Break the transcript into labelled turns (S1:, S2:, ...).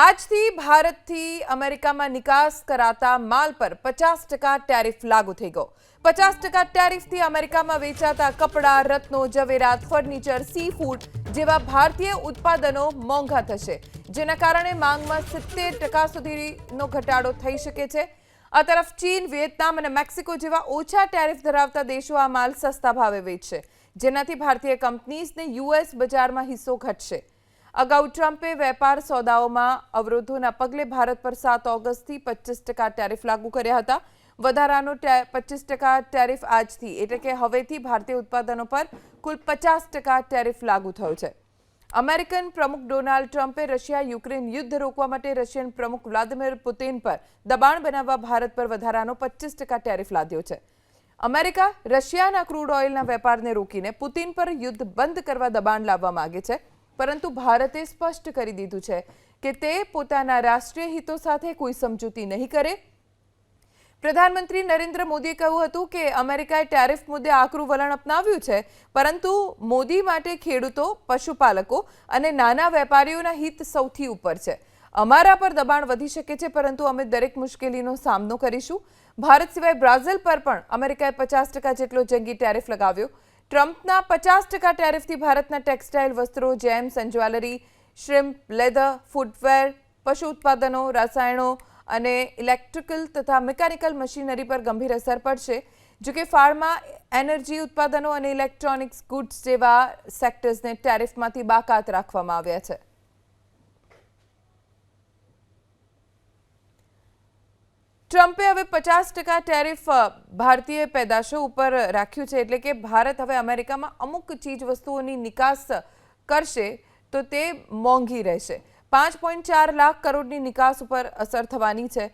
S1: આજથી ભારતથી અમેરિકામાં નિકાસ કરાતા માલ પર પચાસ ટકા ટેરિફ લાગુ થઈ ગયો. પચાસ ટકા ટેરિફથી અમેરિકામાં વેચાતા કપડાં, રત્નો જવેરાત ફર્નિચર સી ફૂડ જેવા ભારતીય ઉત્પાદનો મોંઘા થશે, જેના કારણે માંગમાં સિત્તેર ટકા સુધીનો ઘટાડો થઈ શકે છે. આ તરફ ચીન, વિયેતનામ અને મેક્સિકો જેવા ઓછા ટેરિફ ધરાવતા દેશો આ માલ સસ્તા ભાવે વેચશે, જેનાથી ભારતીય કંપનીઝને યુએસ બજારમાં હિસ્સો ઘટશે. અગાઉ ટ્રમ્પે વેપાર સોદાઓમાં અવરોધોના પગલે ભારત પર સાત ઓગસ્ટથી પચીસ ટકા ટેરિફ લાગુ કર્યા હતા. વધારાનો પચીસ ટકા ટેરિફ આજથી, એટલે કે હવેથી ભારતીય ઉત્પાદનો પર કુલ પચાસ ટકા ટેરિફ લાગુ થયો છે. અમેરિકન પ્રમુખ ડોનાલ્ડ ટ્રમ્પે રશિયા યુક્રેન યુદ્ધ રોકવા માટે રશિયન પ્રમુખ વ્લાદિમીર પુતિન પર દબાણ બનાવવા ભારત પર વધારાનો પચીસ ટકા ટેરિફ લાદ્યો છે. અમેરિકા રશિયાના ક્રૂડ ઓઇલના વેપારને રોકીને પુતિન પર યુદ્ધ બંધ કરવા દબાણ લાવવા માગે છે. પરંતુ ભારતે સ્પષ્ટ કરી દીધું છે કે તે પોતાના રાષ્ટ્રીય હિતો સાથે કોઈ સમજૂતી નહીં કરે. પ્રધાનમંત્રી નરેન્દ્ર મોદીએ કહ્યું હતું કે અમેરિકાએ ટેરિફ મુદ્દે આકરું વલણ અપનાવ્યું છે, પરંતુ મોદી માટે ખેડૂતો, પશુપાલકો અને નાના વેપારીઓના હિત સૌથી ઉપર છે. અમારા પર દબાણ વધી શકે છે, પરંતુ અમે દરેક મુશ્કેલીનો સામનો કરીશું. ભારત સિવાય બ્રાઝિલ પર પણ અમેરિકાએ પચાસ ટકા જેટલો જંગી ટેરિફ લગાવ્યો. ટ્રમ્પના પચાસ ટકા ટેરિફથી ભારતના ટેક્સટાઇલ વસ્ત્રો, gems and jewellery, shrimp, leather, footwear, પશુ ઉત્પાદનો, રસાયણો અને ઇલેક્ટ્રિકલ તથા મિકેનિકલ મશીનરી પર ગંભીર અસર પડશે. જો કે ફાર્મા, એનર્જી ઉત્પાદનો અને ઇલેક્ટ્રોનિક્સ ગુડ્સ જેવા સેક્ટર્સને ટેરિફમાંથી બાકાત રાખવામાં આવ્યા છે. ટ્રમ્પે હવે પચાસ ટકા ટેરિફ ભારતીય પેદાશો ઉપર રાખ્યું છે એટલે કે ભારત હવે અમેરિકામાં અમુક ચીજ વસ્તુઓની નિકાસ કરશે તો તે મોંઘી રહેશે. પાંચ પોઈન્ટ ચાર લાખ કરોડની નિકાસ ઉપર અસર થવાની છે.